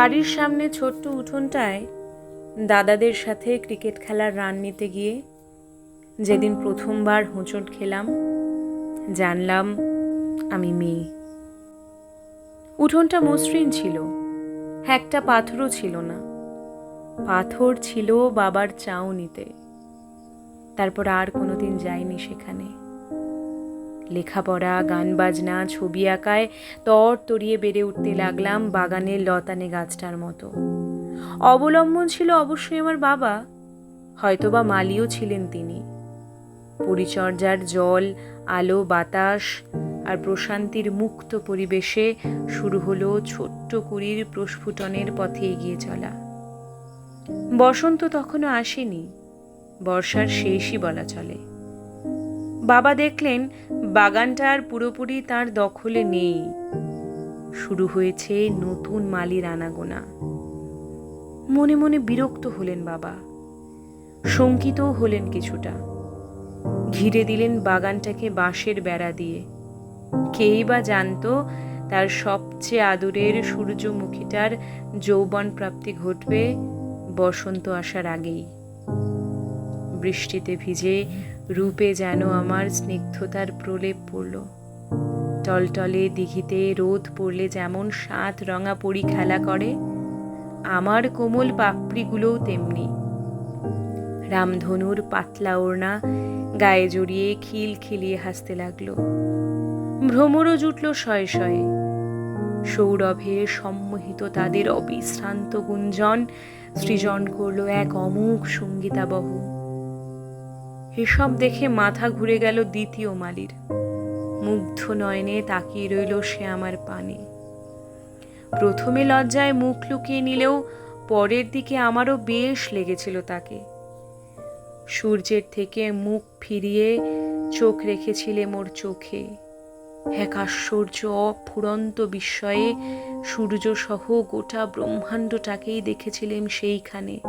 বাড়ির সামনে ছোট্ট উঠোনটায় দাদাদের সাথে ক্রিকেট খেলার রান নিতে গিয়ে যেদিন প্রথমবার হোঁচট খেলাম, জানলাম আমি মেয়ে। উঠোনটা মসৃণ ছিল, একটা পাথরও ছিল না। পাথর ছিল বাবার চাউনিতে। তারপর আর কোনোদিন যাইনি সেখানে। লেখাপড়া, গান বাজনা, ছবি আঁকায় তর তরিয়ে বেড়ে উঠতে লাগলাম বাগানের লতানে গাছটার মতো। অবলম্বন ছিল অবশ্যই আমার বাবা, হয়তোবা মালিও ছিলেন তিনি। পরিচর্যার জল, আলো, বাতাস আর প্রশান্তির মুক্ত পরিবেশে শুরু হলো ছোট্ট কুড়ির প্রস্ফুটনের পথে এগিয়ে চলা। বসন্ত তখনও আসেনি, বর্ষার শেষই বলা চলে। বাবা দেখলেন বাগানটা আর পুরোপুরি তার দখলে নেই। শুরু হয়েছে নতুন মালির আনাগোনা। মনে মনে বিরক্ত হলেন বাবা। শঙ্কিতও হলেন কিছুটা। ঘিরে দিলেন বাগানটাকে বাঁশের বেড়া দিয়ে। কেই বা জানতো তার সবচেয়ে আদরের সূর্যমুখীটার যৌবন প্রাপ্তি ঘটবে বসন্ত আসার আগেই। বৃষ্টিতে ভিজে রূপে যেন আমার স্নিগ্ধতার প্রলেপ পড়ল। টলটলে দিঘিতে রোদ পড়লে যেমন সাত রঙা পরি খেলা করে, আমার কোমল পাপড়িগুলোও তেমনি। রামধনুর পাতলা ওড়না গায়ে জড়িয়ে খিল খিলিয়ে হাসতে লাগল। ভ্রমরও জুটল শয়ে শয়ে। সৌরভে সম্মোহিত তাদের অবিশ্রান্ত গুঞ্জন সৃজন করল এক অমুক সঙ্গীতাবহ। এসব দেখে মাথা ঘুরে গেল দ্বিতীয় মালির। মুগ্ধ নয়নে তাকিয়ে রইল সে আমার পানে। প্রথমে লজ্জায় মুখ লুকিয়ে নিলেও পরের দিকে আমারও বেশ লেগেছিল তাকে। সূর্যের থেকে মুখ ফিরিয়ে চোখ রেখেছিলে মোর চোখে। এক আশ্চর্য, অফুরন্ত বিস্ময়ে সূর্য সহ গোটা ব্রহ্মাণ্ডটাকেই দেখেছিলেন সেইখানে।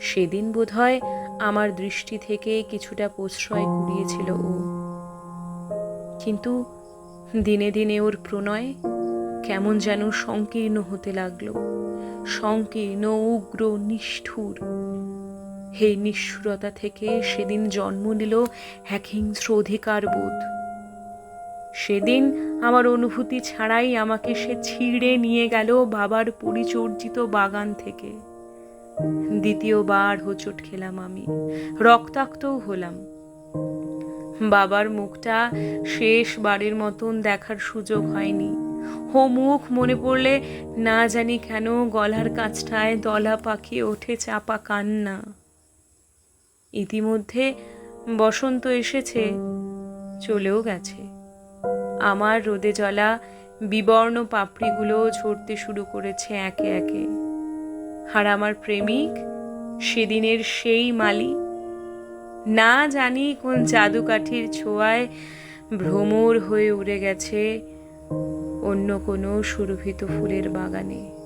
সেদিন বোধহয় আমার দৃষ্টি থেকে কিছুটা প্রশ্রয় কুড়িয়েছিল ও। কিন্তু দিনে দিনে ওর প্রণয় কেমন যেন সংকীর্ণ হতে লাগল। সংকীর্ণ, উগ্র, নিষ্ঠুর। এই নিষ্ঠুরতা থেকে সেদিন জন্ম নিল এক অধিকার বোধ। সেদিন আমার অনুভূতি ছাড়াই আমাকে সে ছিঁড়ে নিয়ে গেল বাবার পরিচর্যিত বাগান থেকে। দ্বিতীয়বার হোঁচট খেলাম আমি, রক্তাক্তও হলাম। বাবার মুখটা শেষবারের মতন দেখার সুযোগ হয়নি। হো মুখ মনে পড়লে না জানি কেন গলার কাছটায় দলা পাকিয়ে ওঠে চাপা কান্না। ইতিমধ্যে বসন্ত এসেছে, চলেও গেছে। আমার রোদে জ্বলা বিবর্ণ পাপড়িগুলো ঝরতে শুরু করেছে একে একে। আর আমার প্রেমিক, সেদিনের সেই মালি না জানি কোন জাদুকাঠির ছোঁয়ায় ভ্রমর হয়ে উড়ে গেছে অন্য কোনো সুরভিত ফুলের বাগানে।